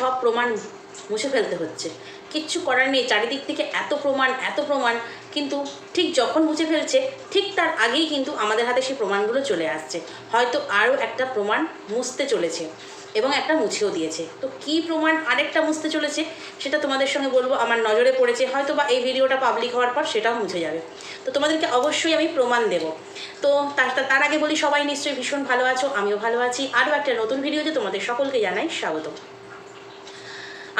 সব প্রমাণ মুছে ফেলতে হচ্ছে। কিচ্ছু করার নেই, চারিদিক থেকে এত প্রমাণ এত প্রমাণ, কিন্তু ঠিক যখন মুছে ফেলছে, ঠিক তার আগেই কিন্তু আমাদের হাতে সেই প্রমাণগুলো চলে আসছে। হয়তো আরও একটা প্রমাণ মুছতে চলেছে এবং একটা মুছেও দিয়েছে। তো কি প্রমাণ আরেকটা মুছতে চলেছে, সেটা তোমাদের সঙ্গে বলব। আমার নজরে পড়েছে হয়তো বা এই ভিডিওটা পাবলিক হওয়ার পর সেটাও মুছে যাবে। তো তোমাদেরকে অবশ্যই আমি প্রমাণ দেব। তো তার আগে বলি, সবাই নিশ্চয়ই ভীষণ ভালো আছো, আমিও ভালো আছি। আরও একটা নতুন ভিডিও ভিডিওতে তোমাদের সকলকে জানাই স্বাগত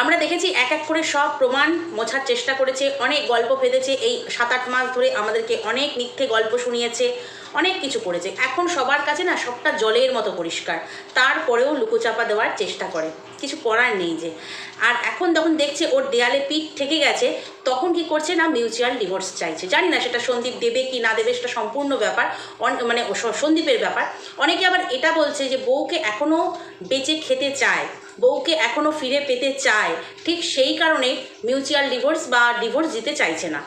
আমরা দেখেছি এক এক করে সব প্রমাণ মোছার চেষ্টা করেছে, অনেক গল্প ফেঁদেছে এই সাত আট মাস ধরে আমাদেরকে অনেক মিথ্যে গল্প শুনিয়েছে, অনেক কিছু করেছে। এখন সবার কাছে না সবটা জলের মতো পরিষ্কার। তারপরেও লুকোচাপা দেওয়ার চেষ্টা করে। কিছু করার নেই যে। আর এখন যখন দেখছে ওর দেয়ালে পিঠ ঠেকে গেছে, তখন কি করছে না মিউচুয়াল ডিভোর্স চাইছে? জানি না সেটা সন্দীপ দেবে কি না দেবে, সেটা সম্পূর্ণ ব্যাপার মানে সন্দীপের ব্যাপার। অনেকে আবার এটা বলছে যে বউকে এখনও বেঁচে খেতে চায়। বউকে এখনও ফিরে পেতে চায়। ঠিক সেই কারণে মিউচুয়াল ডিভোর্স বা ডিভোর্স দিতে চাইছে না।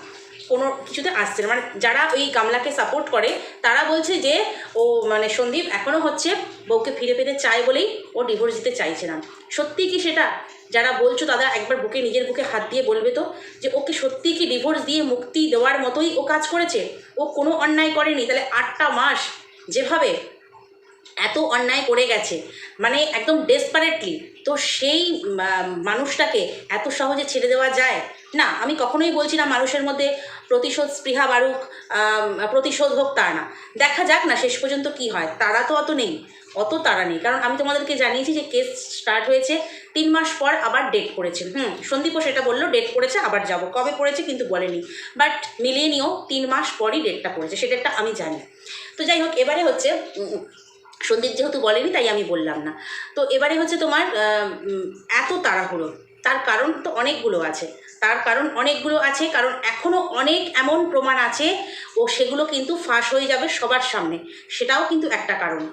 কোনো কিছুতে আসছে না। মানে যারা ওই গামলাকে সাপোর্ট করে, তারা বলছে যে, ও মানে সন্দীপ এখনও হচ্ছে বউকে ফিরে পেতে চায় বলেই ও ডিভোর্স দিতে চাইছে না। সত্যি কি সেটা? যারা বলছো তারা একবার বুকে নিজের বুকে হাত দিয়ে বলবে তো যে, ওকে সত্যি কি ডিভোর্স দিয়ে মুক্তি দেওয়ার মতোই ও কাজ করেছে? ও কোনো অন্যায় করেনি। তাহলে আটটা মাস যেভাবে এত অন্যায় করে গেছে মানে একদম ডেসপারেটলি তো সেই মানুষটাকে এত সহজে ছেড়ে দেওয়া যায়? না আমি কখনোই বলছি না মানুষের মধ্যে প্রতিশোধ স্পৃহা আম, প্রতিশোধ হোক তা না। দেখা যাক না শেষ পর্যন্ত কি হয় তারা তো অত নেই অত তারা নেই। কারণ আমি তোমাদেরকে জানিয়েছি যে কেস স্টার্ট হয়েছে তিন মাস পর আবার ডেট করেছে হুম সন্দীপও সেটা বলল ডেট করেছে আবার যাব। কবে পড়েছে কিন্তু বলেনি। বাট মিলিয়ে নিয়েও তিন মাস পরই ডেটটা পড়েছে সেটা একটা আমি জানি। তো যাই হোক এবারে হচ্ছে সন্দীপ যেহেতু বলেনি, তাই আমি বললাম না। তো এবারে হচ্ছে তোমার এত তাড়াহুড়ো। তার কারণ তো অনেকগুলো আছে। তার কারণ অনেকগুলো আছে, কারণ এখনও অনেক এমন প্রমাণ আছে, ও সেগুলো কিন্তু ফাঁস হয়ে যাবে সবার সামনে। সেটাও কিন্তু একটা কারণ।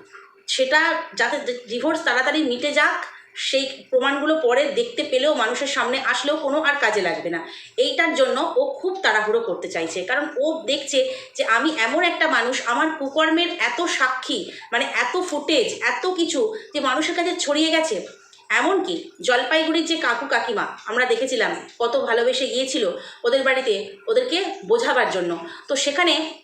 সেটা যাতে ডিভোর্স তাড়াতাড়ি মিটে যাক সেই প্রমাণগুলো পরে দেখতে পেলেও মানুষের সামনে আসলেও কোনো আর কাজে লাগবে না। এইটার জন্য ও খুব তাড়াহুড়ো করতে চাইছে। কারণ ও দেখছে যে আমি এমন একটা মানুষ, আমার কুকর্মের এত সাক্ষী মানে এত ফুটেজ, এত কিছু যে মানুষের কাছে ছড়িয়ে গেছে। এমনকি জলপাইগুড়ির যে কাকু কাকিমা, আমরা দেখেছিলাম কত ভালোবেসে গিয়েছিল ওদের বাড়িতে ওদেরকে বোঝাবার জন্য। তো সেখানে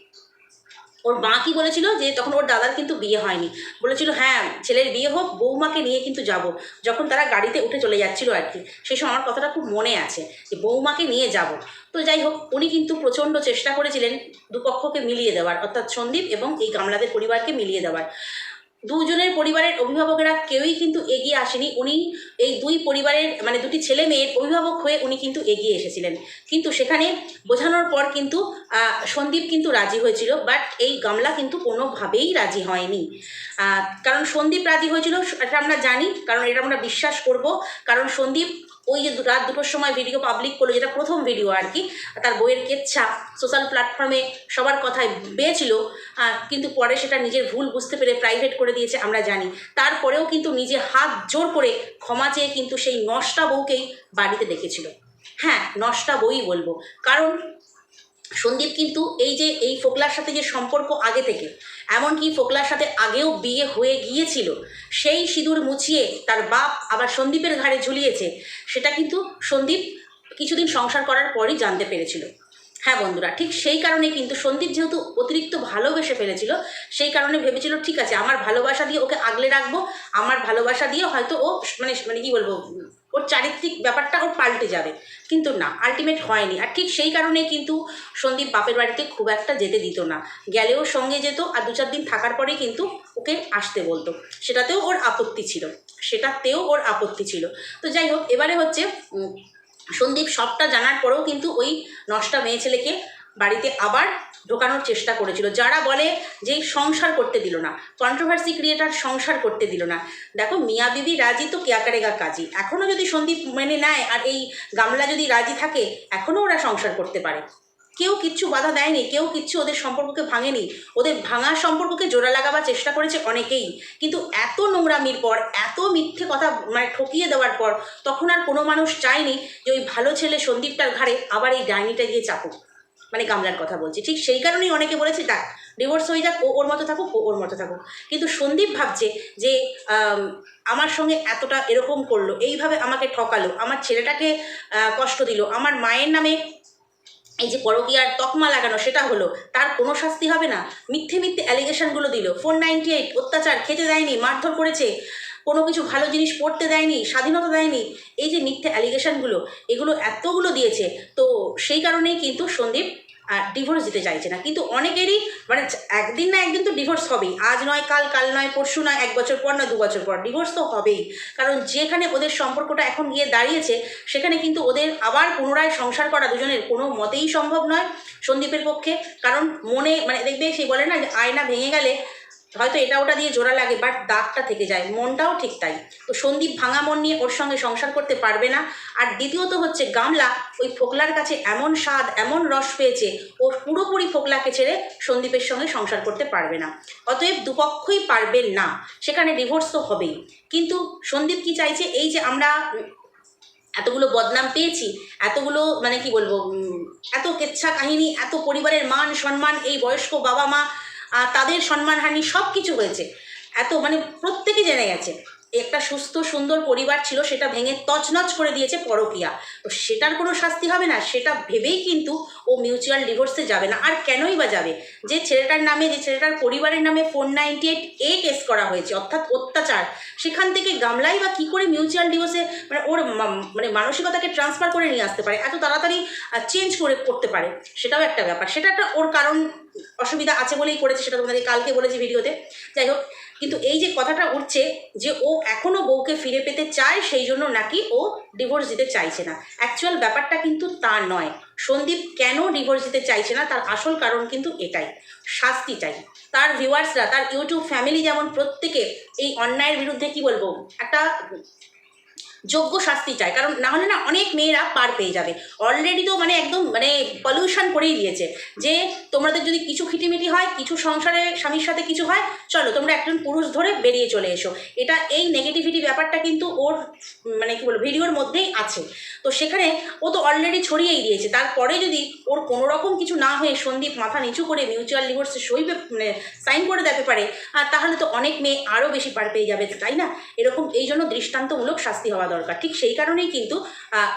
ওর মা কি বলেছিল যে তখন ওর দাদার কিন্তু বিয়ে হয়নি। বলেছিল হ্যাঁ ছেলের বিয়ে হোক, বৌমাকে নিয়ে কিন্তু যাব। যখন তারা গাড়িতে উঠে চলে যাচ্ছিল আর কি। সেই সময় আমার কথাটা খুব মনে আছে যে বৌমাকে নিয়ে যাব। তো যাই হোক, উনি কিন্তু প্রচণ্ড চেষ্টা করেছিলেন দুপক্ষকে মিলিয়ে দেওয়ার, অর্থাৎ সন্দীপ এবং এই গামলাদের পরিবারকে মিলিয়ে দেওয়ার। দুজনের পরিবারের অভিভাবকেরা কেউই কিন্তু এগিয়ে আসেনি। উনি এই দুই পরিবারের মানে দুটি ছেলে মেয়ের অভিভাবক হয়ে উনি কিন্তু এগিয়ে এসেছিলেন। কিন্তু সেখানে বোঝানোর পর কিন্তু সন্দীপ কিন্তু রাজি হয়েছিল, বাট এই গামলা কিন্তু কোনোভাবেই রাজি হয়নি। কারণ সন্দীপ রাজি হয়েছিল এটা আমরা জানি, কারণ এটা আমরা বিশ্বাস করব। কারণ সন্দীপ ওই যে রাত দুটোর সময় ভিডিও পাবলিক করল, যেটা প্রথম ভিডিও আর কি, তার বইয়ের কেচ্ছা সোশ্যাল প্ল্যাটফর্মে সবার কথায় পেয়েছিল কিন্তু পরে সেটা নিজের ভুল বুঝতে পেরে প্রাইভেট করে দিয়েছে, আমরা জানি। তারপরেও কিন্তু নিজে হাত জোর করে ক্ষমা চেয়ে কিন্তু সেই নষ্টা বউকেই বাড়িতে দেখেছিল। হ্যাঁ নষ্টা বই বলব। কারণ সন্দীপ কিন্তু এই যে, এই ফোকলার সাথে যে সম্পর্ক আগে থেকে, এমনকি ফোকলার সাথে আগেও বিয়ে হয়ে গিয়েছিল, সেই সিঁদুর মুছিয়ে তার বাপ আবার সন্দীপের ঘাড়ে ঝুলিয়েছে, সেটা কিন্তু সন্দীপ কিছুদিন সংসার করার পরই জানতে পেরেছিল। হ্যাঁ বন্ধুরা, ঠিক সেই কারণে কিন্তু সন্দীপ যেহেতু অতিরিক্ত ভালোবেসে ফেলেছিল, সেই কারণে ভেবেছিল, ঠিক আছে, আমার ভালোবাসা দিয়ে ওকে আগলে রাখব, আমার ভালোবাসা দিয়ে হয়তো ও মানে মানে কি বলব ওর চারিত্রিক ব্যাপারটা ওর পাল্টে যাবে। কিন্তু না আলটিমেট হয়নি। আর ঠিক সেই কারণে কিন্তু সন্দীপ বাপের বাড়িতে খুব একটা যেতে দিত না। গেলেও সঙ্গে যেত আর দু চার দিন থাকার পরেই কিন্তু ওকে আসতে বলতো। সেটাতেও ওর আপত্তি ছিল। সেটাতেও ওর আপত্তি ছিল। তো যাই হোক, এবারে হচ্ছে সন্দীপ সবটা জানার পরেও কিন্তু ওই নষ্টা মেয়ে ছেলেকে বাড়িতে আবার ঢোকানোর চেষ্টা করেছিল। যারা বলে যে সংসার করতে দিল না কন্ট্রোভার্সি ক্রিয়েটার সংসার করতে দিল না। দেখো, মিয়া বিবি রাজি তো কেয়া কারেগা কাজী এখনও যদি সন্দীপ মেনে নেয় আর এই গামলা যদি রাজি থাকে এখনও ওরা সংসার করতে পারে। কেউ কিচ্ছু বাধা দেয়নি, কেউ কিচ্ছু ওদের সম্পর্ককে ভাঙেনি। ওদের ভাঙা সম্পর্ককে জোড়া লাগাবার চেষ্টা করেছে অনেকেই। কিন্তু এত নোংরামির পর, এত মিথ্যে কথা মানে ঠকিয়ে দেওয়ার পর, তখন আর কোনো মানুষ চায়নি যে ওই ভালো ছেলে সন্দীপটার ঘাড়ে আবার এই ডাইনিটা গিয়ে চাপুক। মানে গামলার কথা বলছি। ঠিক সেই কারণেই অনেকে বলেছে, দেখ ডিভোর্স হয়ে যাক, ও ওর মতো থাকুক, ও ওর মতো থাকুক। কিন্তু সন্দীপ ভাবছে যে আমার সঙ্গে এতটা এরকম করল, এইভাবে আমাকে ঠকালো, আমার ছেলেটাকে কষ্ট দিল, আমার মায়ের নামে এই যে পরকীয়ার তকমা লাগানো, সেটা হলো, তার কোনো শাস্তি হবে না। মিথ্যে মিথ্যে অ্যালিগেশনগুলো দিল ফোর নাইনটি এইট অত্যাচার, খেতে দেয়নি, মারধর করেছে। কোনো কিছু ভালো জিনিস পড়তে দেয়নি, স্বাধীনতা দেয়নি, এই যে মিথ্যে অ্যালিগেশনগুলো এগুলো এতগুলো দিয়েছে, তো সেই কারণেই কিন্তু সন্দীপ ডিভোর্স দিতে চাইছে না। কিন্তু অনেকেরই মানে একদিন না একদিন তো ডিভোর্স হবেই। আজ নয়, কাল কাল নয়, পরশু নয়, এক বছর পর না দু বছর পর। ডিভোর্স তো হবেই। কারণ যেখানে ওদের সম্পর্কটা এখন গিয়ে দাঁড়িয়েছে, সেখানে কিন্তু ওদের আবার পুনরায় সংসার করা দুজনের কোনো মতেই সম্ভব নয় সন্দীপের পক্ষে। কারণ মনে মানে দেখবে সেই বলে না যে আয়না ভেঙে গেলে হয়তো এটা ওটা দিয়ে জোড়া লাগে বাট দাগটা থেকে যায়। মনটাও ঠিক তাই। তো সন্দীপ ভাঙা মন নিয়ে ওর সঙ্গে সংসার করতে পারবে না। আর দ্বিতীয়ত হচ্ছে গামলা ওই ফোকলার কাছে এমন স্বাদ, এমন রস পেয়েছে, ও পুরোপুরি ফোকলাকে ছেড়ে সন্দীপের সঙ্গে সংসার করতে পারবে না। অতএব দুপক্ষই পারবেন না। সেখানে ডিভোর্স তো হবেই। কিন্তু সন্দীপ কি চাইছে? এই যে আমরা এতগুলো বদনাম পেয়েছি, এতগুলো মানে কি বলব এত কেচ্ছা কাহিনী, এত পরিবারের মান সম্মান এই বয়স্ক বাবা মা আহ, তাদের সম্মানহানি সব কিছু হয়েছে। এত মানে প্রত্যেকে জেনে গেছে। একটা সুস্থ, সুন্দর পরিবার ছিল, সেটা ভেঙে তছনছ করে দিয়েছে পরকিয়া। তো সেটার কোনো শাস্তি হবে না, সেটা ভেবেই কিন্তু ও মিউচুয়াল ডিভোর্সে যাবে না। আর কেনই বা যাবে? যে ছেলেটার নামে, যে ছেলেটার পরিবারের নামে four ninety eight A case করা হয়েছে, অর্থাৎ অত্যাচার, সেখান থেকে গামলাই বা কী করে মিউচুয়াল ডিভোর্সে মানে ওর মানে মানসিকতাকে ট্রান্সফার করে নিয়ে আসতে পারে, এত তাড়াতাড়ি চেঞ্জ করে করতে পারে, সেটাও একটা ব্যাপার। সেটা একটা ওর কারণ, অসুবিধা আছে বলেই করেছে, সেটা তোমাদেরকে কালকে বলেছি ভিডিওতে। যাই হোক কিন্তু এই যে কথাটা উঠছে যে ও এখনও বউকে ফিরে পেতে চায়, সেই জন্য নাকি ও ডিভোর্স দিতে চাইছে না। অ্যাকচুয়াল ব্যাপারটা কিন্তু তা নয়। সন্দীপ কেন ডিভোর্স দিতে চাইছে না? তার আসল কারণ কিন্তু এটাই। শাস্তি চাই। তার ভিউয়ার্সরা তার ইউটিউব ফ্যামিলি যেমন প্রত্যেকে এই অন্যায়ের বিরুদ্ধে কি বলব? একটা যোগ্য শাস্তি চায় কারণ না হলে না অনেক মেয়েরা পার পেয়ে যাবে। অলরেডি তো মানে একদম মানে পলিউশন করেই দিয়েছে। যে তোমাদের যদি কিছু খিটিমিটি হয়, কিছু সংসারে স্বামীর সাথে কিছু হয়, চলো তোমরা একজন পুরুষ ধরে বেরিয়ে চলে এসো। এটা এই নেগেটিভিটি ব্যাপারটা কিন্তু ওর মানে কি বলব ভিডিওর মধ্যেই আছে। তো সেখানে ও তো অলরেডি ছড়িয়েই দিয়েছে। তারপরে যদি ওর কোনো রকম কিছু না হয়ে সন্দীপ মাথা নিচু করে মিউচুয়াল ডিভোর্সে সই মানে সাইন করে দিতে পারে আর তাহলে তো অনেক মেয়ে আরও বেশি পার পেয়ে যাবে, তাই না? এরকম এই জন্য দৃষ্টান্তমূলক শাস্তি হওয়া দরকার। ঠিক সেই কারণেই কিন্তু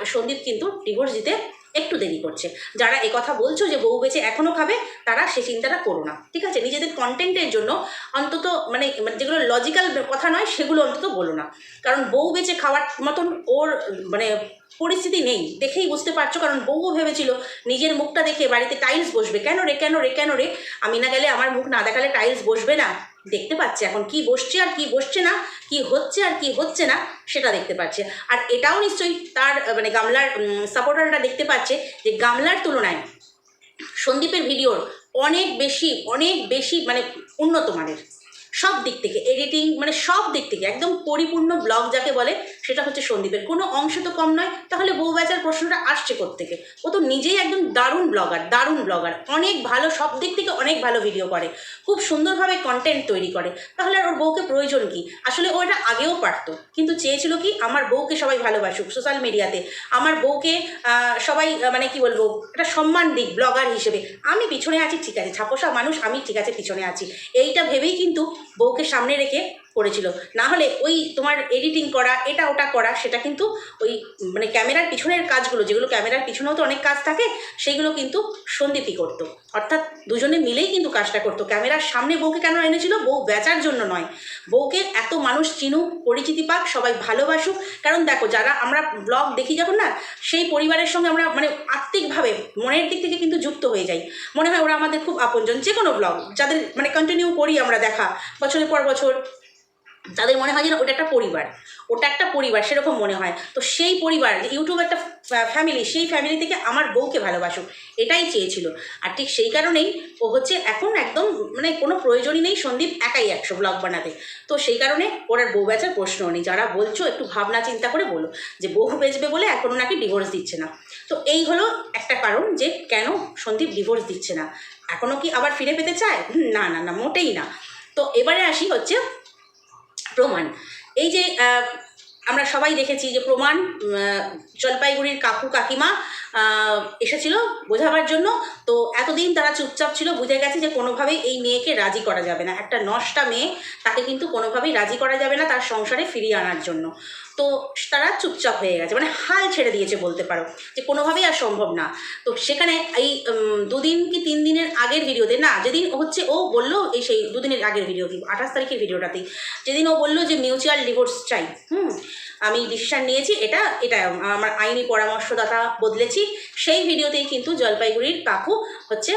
সন্দীপ কিন্তু ডিভোর্স দিতে একটু দেরি করছে। যারা কথা বলছো যে বউ বেঁচে এখনও খাবে, তারা সে চিন্তাটা করো না। ঠিক আছে? নিজেদের কন্টেন্টের জন্য অন্তত মানে মানে যেগুলো লজিক্যাল কথা নয়, সেগুলো অন্তত বলো না। কারণ বউ বেঁচে খাওয়ার মতন ওর মানে পরিস্থিতি নেই। দেখেই বুঝতে পারছ, কারণ বউও ভেবেছিল, নিজের মুখটা দেখে বাড়িতে টাইলস বসবে। কেন রে কেন রে কেন রে? আমি না গেলে আমার মুখ না দেখালে টাইলস বসবে না। দেখতে পাচ্ছে, এখন কি বসছে আর কি বসছে না, কি হচ্ছে আর কি হচ্ছে না, সেটা দেখতে পাচ্ছে। আর এটাও নিশ্চয়ই তার মানে গামলার সাপোর্টাররা দেখতে পাচ্ছে যে গামলার তুলনায় সন্দীপের ভিডিওর অনেক বেশি অনেক বেশি মানে উন্নত মানের। সব দিক থেকে এডিটিং মানে সব দিক থেকে, একদম পরিপূর্ণ ব্লগ যাকে বলে, সেটা হচ্ছে সন্দীপের। কোনো অংশ তো কম নয়, তাহলে বউ বেচার প্রশ্নটা আসছে থেকে ও তো নিজেই একদম দারুণ ব্লগার দারুণ ব্লগার অনেক ভালো, সব দিক থেকে অনেক ভালো ভিডিও করে, খুব সুন্দরভাবে কন্টেন্ট তৈরি করে। তাহলে আর ওর বউকে প্রয়োজন কি? আসলে ও এটা আগেও পারতো, কিন্তু চেয়েছিল কি, আমার বউকে সবাই ভালোবাসুক সোশ্যাল মিডিয়াতে আমার বউকে সবাই মানে কি বলব, একটা সম্মান দিক ব্লগার হিসেবে। আমি পিছনে আছি, ঠিক আছে ছাপোসা মানুষ, আমি ঠিক আছে, পিছনে আছি। এইটা ভেবেই কিন্তু বউকে সামনে রেখে করেছিল। না হলে ওই তোমার এডিটিং করা, এটা ওটা করা, সেটা কিন্তু ওই মানে ক্যামেরার পিছনের কাজগুলো, যেগুলো ক্যামেরার পিছনেও তো অনেক কাজ থাকে সেইগুলো কিন্তু সন্দীপই করতো। অর্থাৎ দুজনে মিলেই কিন্তু কাজটা করতো। ক্যামেরার সামনে বউকে কেন এনেছিল? বউ বেচার জন্য নয়। বউকে এত মানুষ চিনুক, পরিচিতি পাক, সবাই ভালোবাসুক। কারণ দেখো, যারা আমরা ব্লগ দেখি যখন না, সেই পরিবারের সঙ্গে আমরা মানে আত্মিকভাবে মনের দিক থেকে কিন্তু যুক্ত হয়ে যাই। মনে হয় ওরা আমাদের খুব আপনজন। যে কোনো ব্লগ যাদের মানে কন্টিনিউ করি আমরা দেখা, বছরের পর বছর তাদের মনে হয় যেন ওটা একটা পরিবার, ওটা একটা পরিবার সেরকম মনে হয়। তো সেই পরিবার, যে ইউটিউব একটা ফ্যামিলি সেই ফ্যামিলি থেকে আমার বউকে ভালোবাসুক, এটাই চেয়েছিল। আর ঠিক সেই কারণেই ও হচ্ছে এখন একদম মানে কোনো প্রয়োজনই নেই সন্দীপ একাই একশো ব্লগ বানাতে। তো সেই কারণে ওর আর বউ বেচার প্রশ্ন নেই, যারা বলছো একটু ভাবনা চিন্তা করে বলো, যে বউ বেচবে বলে এখনও নাকি ডিভোর্স দিচ্ছে না। তো এই হলো একটা কারণ যে কেন সন্দীপ ডিভোর্স দিচ্ছে না। এখনও কি আবার ফিরে পেতে চায়? না না না, মোটেই না। তো এবারে আসি হচ্ছে প্রমাণ। এই যে আমরা সবাই দেখেছি যে প্রমাণ জলপাইগুড়ির কাকু কাকিমা এসেছিল বোঝাবার জন্য। তো এতদিন তারা চুপচাপ ছিল, বুঝে গেছে যে কোনোভাবেই এই মেয়েকে রাজি করা যাবে না। একটা নষ্টা মেয়ে, তাকে কিন্তু কোনোভাবেই রাজি করা যাবে না তার সংসারে ফিরিয়ে আনার জন্য। তো তারা চুপচাপ হয়ে গেছে মানে হাল ছেড়ে দিয়েছে বলতে পারো, যে কোনোভাবেই আর সম্ভব না। তো সেখানে এই দুদিন কি তিন দিনের আগের ভিডিওতে, না, যেদিন হচ্ছে ও বলল, এই সেই দুদিনের আগের ভিডিও, আঠাশ তারিখের ভিডিওটাতেই, যেদিন ও বলল যে মিউচুয়াল ডিভোর্স চাই, হুম আমি ডিসিশন নিয়েছি, এটা এটা আমার আইনি পরামর্শদাতা বদলেছি। সেই ভিডিওতেই কিন্তু জলপাইগুড়ির কাকু হচ্ছে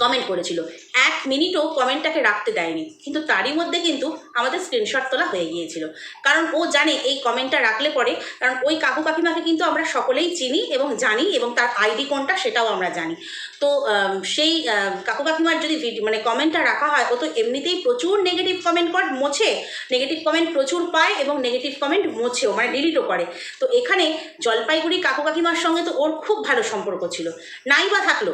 কমেন্ট করেছিল। এক মিনিটও কমেন্টটাকে রাখতে দেয়নি। কিন্তু তারই মধ্যে কিন্তু আমাদের স্ক্রিনশট তোলা হয়ে গিয়েছিল। কারণ ও জানে এই কমেন্টটা রাখলে পরে, কারণ ওই কাকু কাকিমাকে কিন্তু আমরা সকলেই চিনি এবং জানি এবং তার আইডি কোনটা সেটাও আমরা জানি। তো সেই কাকু কাকিমার যদি মানে কমেন্টটা রাখা হয়, ও তো এমনিতেই প্রচুর নেগেটিভ কমেন্ট কর, মোছে। নেগেটিভ কমেন্ট প্রচুর পায় এবং নেগেটিভ কমেন্ট মোছেও মানে ডিলিটও করে। তো এখানে জলপাইগুড়ি কাকু কাকিমার সঙ্গে তো ওর খুব ভালো সম্পর্ক ছিল। নাই বা থাকল।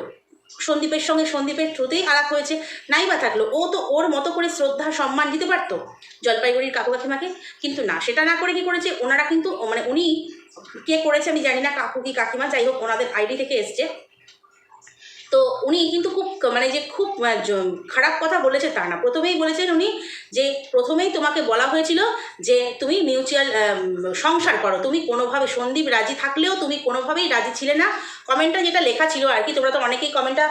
সন্দীপের সঙ্গে সন্দীপের থ্রুতেই আলাপ হয়েছে নাই বা থাকল। ও তো ওর মতো করে শ্রদ্ধা, সম্মান দিতে পারতো জলপাইগুড়ির কাকু কাকিমাকে। কিন্তু না, সেটা না করে কি করেছে? ওনারা কিন্তু মানে উনি কে করেছে আমি জানি না, কাকু কি কাকিমা? যাই হোক, ওনাদের আইডি থেকে এসছে। তো উনি কিন্তু খুব মানে যে খুব খারাপ কথা বলেছে তা না। প্রথমেই বলেছেন উনি যে প্রথমেই তোমাকে বলা হয়েছিল যে তুমি মিউচুয়াল সংসার করো। তুমি কোনোভাবে সন্দীপ রাজি থাকলেও তুমি কোনোভাবেই রাজি ছিলে না। কমেন্টটা যেটা লেখা ছিল আর কি, তোমরা তো অনেকেই কমেন্টটা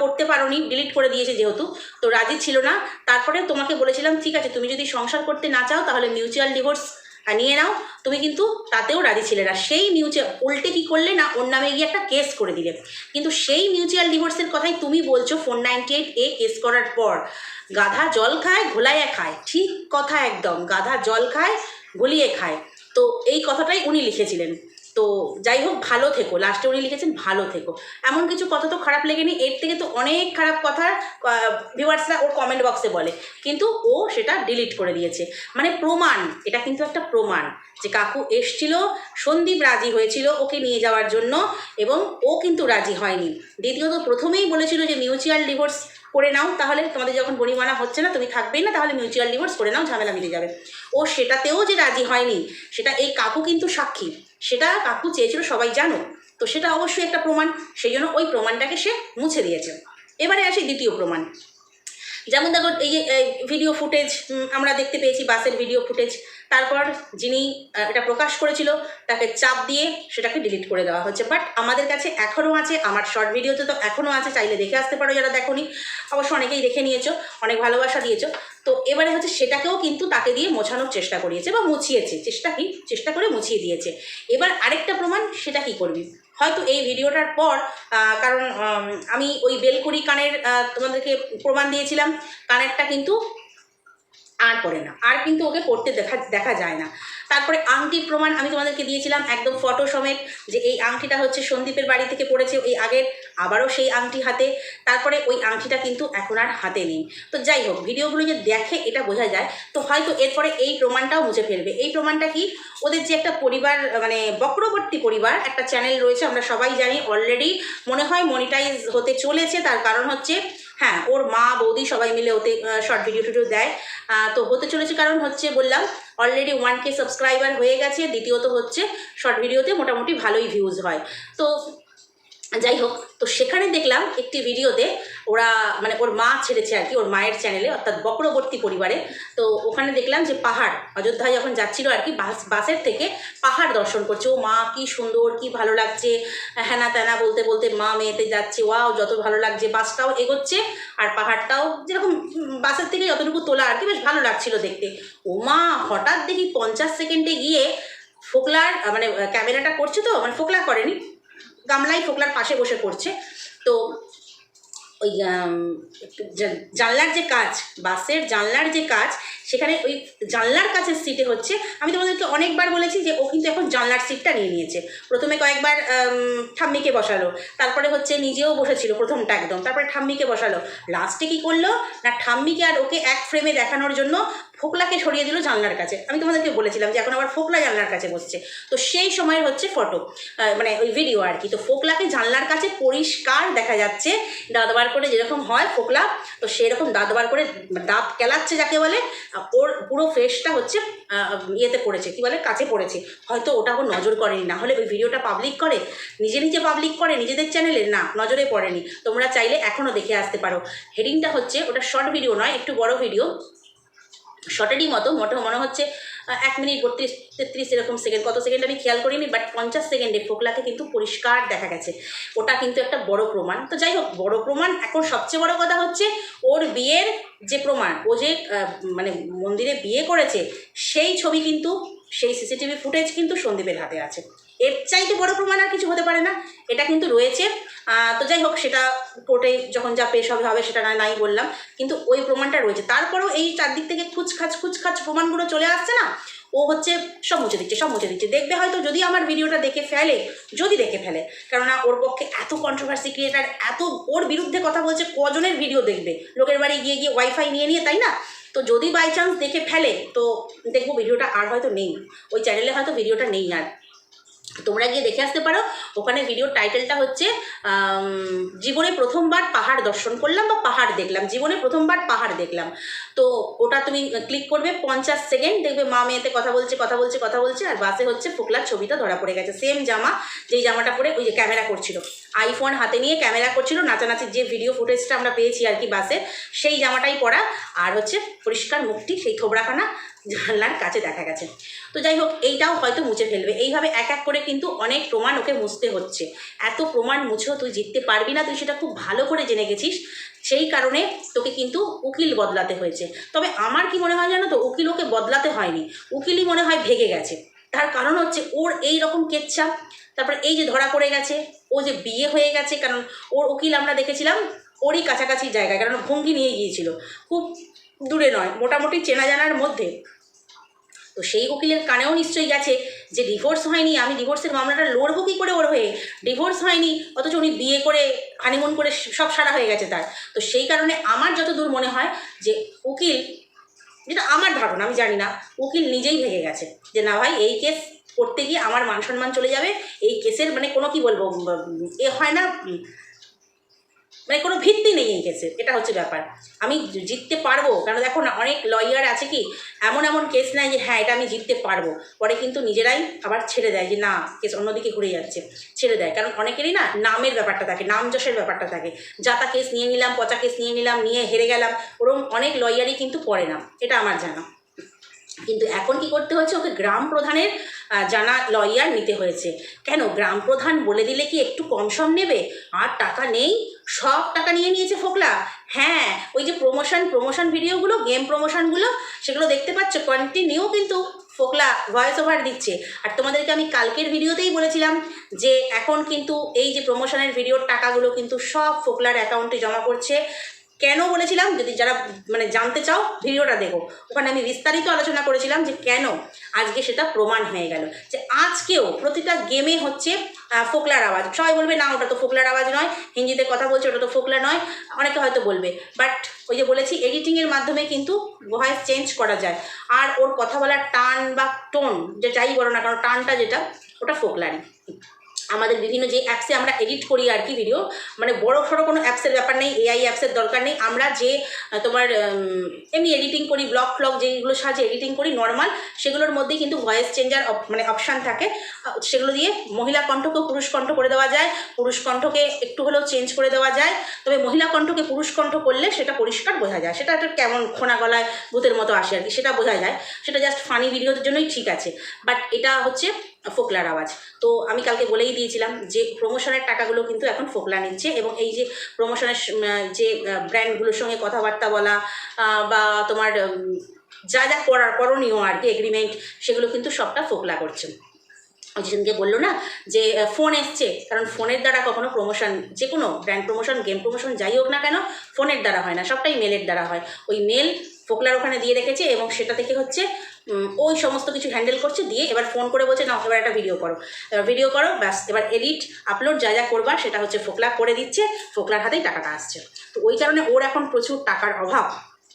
পড়তে পারোনি, ডিলিট করে দিয়েছে যেহেতু, তো রাজি ছিল না। তারপরে তোমাকে বলেছিলাম, ঠিক আছে, তুমি যদি সংসার করতে না চাও তাহলে মিউচুয়াল ডিভোর্স নিয়ে নাও, তুমি কিন্তু তাতেও রাজি ছিলে না। সেই মিউচুয়াল উল্টে কী করলে না ওর নামে গিয়ে একটা কেস করে দিলে? কিন্তু সেই মিউচুয়াল ডিভোর্সের কথাই তুমি বলছো four ninety eight A case করার পর। গাধা জল খায়, ঘোলাইয়া খায়। ঠিক কথা একদম, গাধা জল খায়, গলিয়ে খায়। তো এই কথাটাই উনি লিখেছিলেন। তো যাই হোক, ভালো থেকো। লাস্টে উনি লিখেছেন, ভালো থেকো। এমন কিছু কথা তো খারাপ লেগেনি, এর থেকে তো অনেক খারাপ কথা ভিউয়ার্সরা ওর কমেন্ট বক্সে বলে। কিন্তু ও সেটা ডিলিট করে দিয়েছে। মানে প্রমাণ, এটা কিন্তু একটা প্রমাণ যে কাকু এসছিল, সন্দীপ রাজি হয়েছিল ওকে নিয়ে যাওয়ার জন্য এবং ও কিন্তু রাজি হয়নি। দ্বিতীয়ত প্রথমেই বলেছিল যে মিউচুয়াল ডিভোর্স করে নাও, তাহলে তোমাদের যখন বনিমানা হচ্ছে না, তুমি থাকবেই না, তাহলে মিউচুয়াল ডিভোর্স করে নাও, ঝামেলা মিটে যাবে। ও সেটাতেও যে রাজি হয়নি, সেটা এই কাকু কিন্তু সাক্ষী। সেটা কাকু চেয়েছিল, সবাই জানো। তো সেটা অবশ্যই একটা প্রমাণ, সেই জন্য ওই প্রমাণটাকে সে মুছে দিয়েছে। এবারে আসি দ্বিতীয় প্রমাণ। যেমন দেখো, এই যে ভিডিও ফুটেজ আমরা দেখতে পেয়েছি বাসের ভিডিও ফুটেজ তারপর যিনি এটা প্রকাশ করেছিল, তাকে চাপ দিয়ে সেটাকে ডিলিট করে দেওয়া হচ্ছে। বাট আমাদের কাছে এখনও আছে, আমার শর্ট ভিডিওতে তো এখনও আছে, চাইলে দেখে আসতে পারো যারা দেখোনি। অবশ্য অনেকেই দেখে নিয়েছো, অনেক ভালোবাসা দিয়েছ। তো এবারে হচ্ছে সেটাকেও কিন্তু তাকে দিয়ে মোছানোর চেষ্টা করিয়েছে বা মুছিয়েছে চেষ্টা কি চেষ্টা করে মুছিয়ে দিয়েছে। এবার আরেকটা প্রমাণ, সেটা কি করবি? হয়তো এই ভিডিওটার পর কারণ, আমি ওই বেলকুড়ি কানের তোমাদেরকে প্রমাণ দিয়েছিলাম, কানেরটা কিন্তু আর পড়ে না, আর কিন্তু ওকে পড়তে দেখা দেখা যায় না। তারপরে আংটির প্রমাণ আমি তোমাদেরকে দিয়েছিলাম একদম ফটো সমেত যে এই আংটিটা হচ্ছে সন্দীপের বাড়ি থেকে পড়েছে এই আগের, আবারও সেই আংটি হাতে। তারপরে ওই আংটিটা কিন্তু এখন আর হাতে নেই। তো যাই হোক, ভিডিওগুলো যে দেখে এটা বোঝা যায়, তো হয়তো এরপরে এই প্রমাণটাও মুছে ফেলবে। এই প্রমাণটা কি? ওদের যে একটা পরিবার মানে বক্রবর্তী পরিবার, একটা চ্যানেল রয়েছে, আমরা সবাই জানি অলরেডি মনে হয় মনিটাইজ হতে চলেছে। তার কারণ হচ্ছে হ্যাঁ ওর মা, বৌদি সবাই মিলে ওতে শর্ট ভিডিও টুডিও দেয়। তো হতে চলেছে কারণ হচ্ছে বললাম অলরেডি ওয়ান কে সাবস্ক্রাইবার হয়ে গেছে, দ্বিতীয়ত হচ্ছে শর্ট ভিডিওতে মোটামুটি ভালোই ভিউজ হয়। তো যাই হোক তো সেখানে দেখলাম একটি ভিডিওতে ওরা মানে ওর মা ছেড়েছে আর কি, ওর মায়ের চ্যানেলে অর্থাৎ বক্রবর্তী পরিবারে। তো ওখানে দেখলাম যে পাহাড় অযোধ্যায় যখন যাচ্ছিল আর কি, বাস, বাসের থেকে পাহাড় দর্শন করছে। ও মা কি সুন্দর, কি ভালো লাগছে হ্যানা ত্যানা বলতে বলতে মা মেয়েতে যাচ্ছে, ওয়াও, যত ভালো লাগছে, বাসটাও এগোচ্ছে আর পাহাড়টাও যেরকম বাসের থেকে যতটুকু তোলা আর কি, বেশ ভালো লাগছিল দেখতে। ও মা হঠাৎ দেখি পঞ্চাশ সেকেন্ডে গিয়ে ফোকলার মানে ক্যামেরাটা করছে তো মানে ফোকলা করেনি গামলাই ফোকলার পাশে বসে করছে তো ওই জানলার যে কাজ, বাসের জানলার যে কাজ, সেখানে ওই জানলার কাছের সিটে হচ্ছে, আমি তোমাদেরকে অনেকবার বলেছি যে ও কিন্তু এখন জানলার সিটটা নিয়ে নিয়েছে। প্রথমে কয়েকবার ঠাম্মিকে বসালো, তারপরে হচ্ছে নিজেও বসেছিল প্রথমটা একদম, তারপরে ঠাম্মিকে বসালো। লাস্টে কী করল? না, ঠাম্মিকে আর ওকে এক ফ্রেমে দেখানোর জন্য ফোকলাকে সরিয়ে দিল জানলার কাছে। আমি তোমাদেরকে বলেছিলাম যে এখন আবার ফোকলা জানলার কাছে বসছে। তো সেই সময়ের হচ্ছে ফটো মানে ওই ভিডিও আর কি। তো ফোকলাকে জানলার কাছে পরিষ্কার দেখা যাচ্ছে, দাঁত বার করে যেরকম হয় ফোকলা, তো সেরকম দাঁত বার করে, দাঁত কেলাচ্ছে যাকে বলে ওর পুরো ফেসটা হচ্ছে ইয়েতে পড়েছে, কি বলে, কাছে পড়েছে। হয়তো ওটা ও নজর করেনি। না হলে ওই ভিডিওটা পাবলিক করে, নিজে নিজে পাবলিক করে, নিজেদের চ্যানেলে না, নজরে পড়েনি। তোমরা চাইলে এখনও দেখে আসতে পারো। হেডিংটা হচ্ছে, ওটা শর্ট ভিডিও নয়, একটু বড় ভিডিও শর্টেরই মতো মোটে মনে হচ্ছে এক মিনিট বত্রিশ, তেত্রিশ এরকম সেকেন্ড কত সেকেন্ড আমি খেয়াল করিনি বাট পঞ্চাশ সেকেন্ডে ফোকলাকে কিন্তু পরিষ্কার দেখা গেছে। ওটা কিন্তু একটা বড় প্রমাণ। তো যাই হোক, বড় প্রমাণ, এখন সবচেয়ে বড় কথা হচ্ছে, ওর বিয়ের যে প্রমাণ, ও যে মানে মন্দিরে বিয়ে করেছে, সেই ছবি কিন্তু, সেই সিসিটিভি ফুটেজ কিন্তু সন্দীপের হাতে আছে। এর চাইতে বড় প্রমাণ আর কিছু হতে পারে না, এটা কিন্তু রয়েছে। তো যাই হোক, সেটা কোর্টে যখন যা পেশ হবে হবে সেটা না, নাই বললাম। কিন্তু ওই প্রমাণটা রয়েছে। তারপরেও এই চারদিক থেকে খুচখাচ খুচখাচ প্রমাণগুলো চলে আসছে না, ও হচ্ছে সব মুছে দিচ্ছে, সব মুছে দিচ্ছে। দেখবে হয়তো যদি আমার ভিডিওটা দেখে ফেলে, যদি দেখে ফেলে, কেননা ওর পক্ষে এত কন্ট্রোভার্সি ক্রিয়েটার এত ওর বিরুদ্ধে কথা বলছে, কজনের ভিডিও দেখবে? লোকের বাড়ি গিয়ে গিয়ে ওয়াইফাই নিয়ে নিয়ে, তাই না? তো যদি বাই চান্স দেখে ফেলে, তো দেখব ভিডিওটা আর হয়তো নেই। ওই চ্যানেলে হয়তো ভিডিওটা নেই আর। তোমরা গিয়ে দেখে আসতে পারো। ওখানে ভিডিওর টাইটেলটা হচ্ছে জীবনে প্রথমবার পাহাড় দর্শন করলাম বা পাহাড় দেখলাম। জীবনে প্রথমবার পাহাড় দেখলাম। তো ওটা তুমি ক্লিক করবে, পঞ্চাশ সেকেন্ড দেখবে, মা মেয়েতে কথা বলছে কথা বলছে কথা বলছে, আর বাসে হচ্ছে ফোকলার ছবিটা ধরা পড়ে গেছে। সেম জামা, যেই জামাটা পরে ওই যে ক্যামেরা করছিল। আইফোন হাতে নিয়ে ক্যামেরা করছিল, নাচানাচির যে ভিডিও ফুটেজটা আমরা পেয়েছি আর কি বাসে, সেই জামাটাই পরা। আর হচ্ছে পরিষ্কার মুখটি, সেই থোবড়াখানা জানলার কাছে দেখা গেছে। তো যাই হোক, এইটাও হয়তো মুছে ফেলবে। এইভাবে এক এক করে কিন্তু অনেক প্রমাণ ওকে মুছতে হচ্ছে। এত প্রমাণ মুছেও তুই জিততে পারবি না, তুই সেটা খুব ভালো করে জেনে গেছিস। সেই কারণে তোকে কিন্তু উকিল বদলাতে হয়েছে। তবে আমার কি মনে হয় জানো তো, উকিল ওকে বদলাতে হয়নি। উকিলই মনে হয় ভেগে গেছে। তার কারণ হচ্ছে ওর এই রকম কেচ্ছা। তারপর এই যে ধরা পড়ে গেছে, ও যে বিয়ে হয়ে গেছে, কারণ ওর উকিল আমরা দেখেছিলাম ওরই কাছাকাছি জায়গায়, কারণ ভঙ্গি নিয়ে গিয়েছিল। খুব দূরে নয়, মোটামুটি চেনা জানার মধ্যে। তো সেই উকিলের কানেও নিশ্চয়ই গেছে যে ডিভোর্স হয়নি, আমি ডিভোর্সের মামলাটা লড়বো কী করে ওর হয়ে? ডিভোর্স হয়নি, অথচ উনি বিয়ে করে হানিমুন করে সব সারা হয়ে গেছে তার। তো সেই কারণে আমার যতদূর মনে হয় যে উকিল, যেটা আমার ধারণা, আমি জানি না, উকিল নিজেই ভেঙে গেছে। যে না ভাই, এই কেস করতে গিয়ে আমার মান সম্মান চলে যাবে, এই কেসের মানে কোনো কি বলব এ হয় না মানে কোনো ভিত্তি নেই এই কেসের এটা হচ্ছে ব্যাপার। আমি জিততে পারব? কারণ দেখো না, অনেক লয়ার আছে কি, এমন এমন কেস নেয় যে হ্যাঁ এটা আমি জিততে পারব। পরে কিন্তু নিজেরাই আবার ছেড়ে দেয় যে, না কেস অন্যদিকে ঘুরে যাচ্ছে, ছেড়ে দেয়। কারণ অনেকেরই না নামের ব্যাপারটা থাকে, নাম যশের ব্যাপারটা থাকে। যাতা কেস নিয়ে নিলাম, পচা কেস নিয়ে নিলাম, নিয়ে হেরে গেলাম ওরকম অনেক লয়ারই কিন্তু পড়ে না, এটা আমার জানা। কিন্তু এখন কি করতে হচ্ছে ওকে গ্রাম প্রধানের জানা লয়ার নিতে হয়েছে। কেন? গ্রাম প্রধান বলে দিলে কি একটু কম সম নেবে? আর টাকা নেই? সব টাকা নিয়ে নিয়েছে ফোকলা। হ্যাঁ ওই যে প্রমোশন প্রমোশন ভিডিওগুলো গেম প্রমোশনগুলো সেগুলো দেখতে পাচ্ছ কন্টিনিউ কিন্তু ফোকলা ভয়েস ওভার দিচ্ছে। আর তোমাদেরকে আমি কালকের ভিডিওতেই বলেছিলাম যে, এখন কিন্তু এই যে প্রমোশনের ভিডিওর টাকাগুলো কিন্তু সব ফোকলার অ্যাকাউন্টে জমা করছে কেন বলেছিলাম? যদি যারা মানে জানতে চাও, ভিডিওটা দেখো। ওখানে আমি বিস্তারিত আলোচনা করেছিলাম যে কেন আজকে সেটা প্রমাণ হয়ে গেল। যে আজকেও প্রতিটা গেমে হচ্ছে ফোকলার আওয়াজ। সবাই বলবে, না, ওটা তো ফোকলার আওয়াজ নয়। হিন্দিতে কথা বলছে, ওটা তো ফোকলা নয়। অনেকে হয়তো বলবে, বাট ওই যে বলেছি এডিটিংয়ের মাধ্যমে কিন্তু ভয়েস চেঞ্জ করা যায়। আর ওর কথা বলার টান বা টোন যে যাই বলো না কারণ টানটা যেটা, ওটা ফোকলারই। আমাদের বিভিন্ন যে অ্যাপসে আমরা এডিট করি আর কি ভিডিও মানে বড় সড়ো কোনো অ্যাপসের ব্যাপার নেই এআই অ্যাপসের দরকার নেই। আমরা যে তোমার এমনি এডিটিং করি ব্লগ ফ্লগ যেগুলো সাহায্যে এডিটিং করি নর্মাল সেগুলোর মধ্যেই কিন্তু ভয়েস চেঞ্জার মানে অপশান থাকে। সেগুলো দিয়ে মহিলা কণ্ঠকেও পুরুষ কণ্ঠ করে দেওয়া যায়, পুরুষ কণ্ঠকে একটু হলেও চেঞ্জ করে দেওয়া যায়। তবে মহিলা কণ্ঠকে পুরুষ কণ্ঠ করলে সেটা পরিষ্কার বোঝা যায়। সেটা একটা কেমন খোনা গলায় ভূতের মতো আসে আর কি, সেটা বোঝা যায়। সেটা জাস্ট ফানি ভিডিওর জন্যই ঠিক আছে। বাট এটা হচ্ছে ফোকলার আওয়াজ। তো আমি কালকে বলেই দিয়েছিলাম যে প্রমোশনের টাকাগুলো কিন্তু এখন ফোকলা নিচ্ছে এবং এই যে প্রমোশনের যে ব্র্যান্ডগুলোর সঙ্গে কথাবার্তা বলা বা তোমার যা যা করার করণীয় আর কি এগ্রিমেন্ট সেগুলো কিন্তু সবটা ফোকলা করছে। ওই যেদিনকে বলল না যে ফোন এসছে, কারণ ফোনের দ্বারা কখনো প্রমোশন যে কোনো ব্র্যান্ড প্রমোশন গেম প্রমোশন যাই হোক না কেন ফোনের দ্বারা হয় না, সবটাই মেলের দ্বারা হয়। ওই মেল ফোকলার ওখানে দিয়ে রেখেছে এবং সেটা থেকে হচ্ছে ওই সমস্ত কিছু হ্যান্ডেল করছে, দিয়ে এবার ফোন করে বলছে না এবার একটা ভিডিও করো। এবার ভিডিও করো, ব্যাস, এবার এডিট আপলোড যা যা করবা, সেটা হচ্ছে ফোকলা করে দিচ্ছে ফোকলার হাতেই টাকাটা আসছে। তো ওই কারণে ওর এখন প্রচুর টাকার অভাব।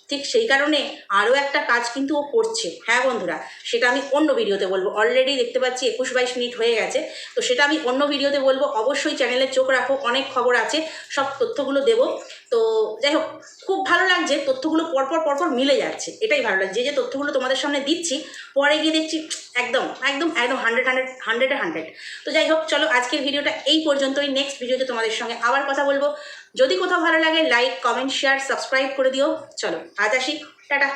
ঠিক সেই কারণে আরও একটা কাজ কিন্তু ও করছে। হ্যাঁ বন্ধুরা, সেটা আমি অন্য ভিডিওতে বলব। অলরেডি দেখতে পাচ্ছি একুশ বাইশ মিনিট হয়ে গেছে। তো সেটা আমি অন্য ভিডিওতে বলব। অবশ্যই চ্যানেলে চোখ রাখো, অনেক খবর আছে। সব তথ্যগুলো দেবো। তো যাই হোক, খুব ভালো লাগছে, তথ্যগুলো পরপর পরপর মিলে যাচ্ছে, এটাই ভালো লাগছে। যে তথ্যগুলো তোমাদের সামনে দিচ্ছি, পরে গিয়ে দেখছি, একদম একদম একদম হান্ড্রেড হান্ড্রেড হান্ড্রেডে হান্ড্রেড তো যাই হোক, চলো আজকের ভিডিওটা এই পর্যন্তই নেক্সট ভিডিওতে তোমাদের সঙ্গে আবার কথা বলব। যদি কোথাও ভালো লাগে লাইক কমেন্ট শেয়ার সাবস্ক্রাইব করে দিও। চলো, আজ আসি, টাটা।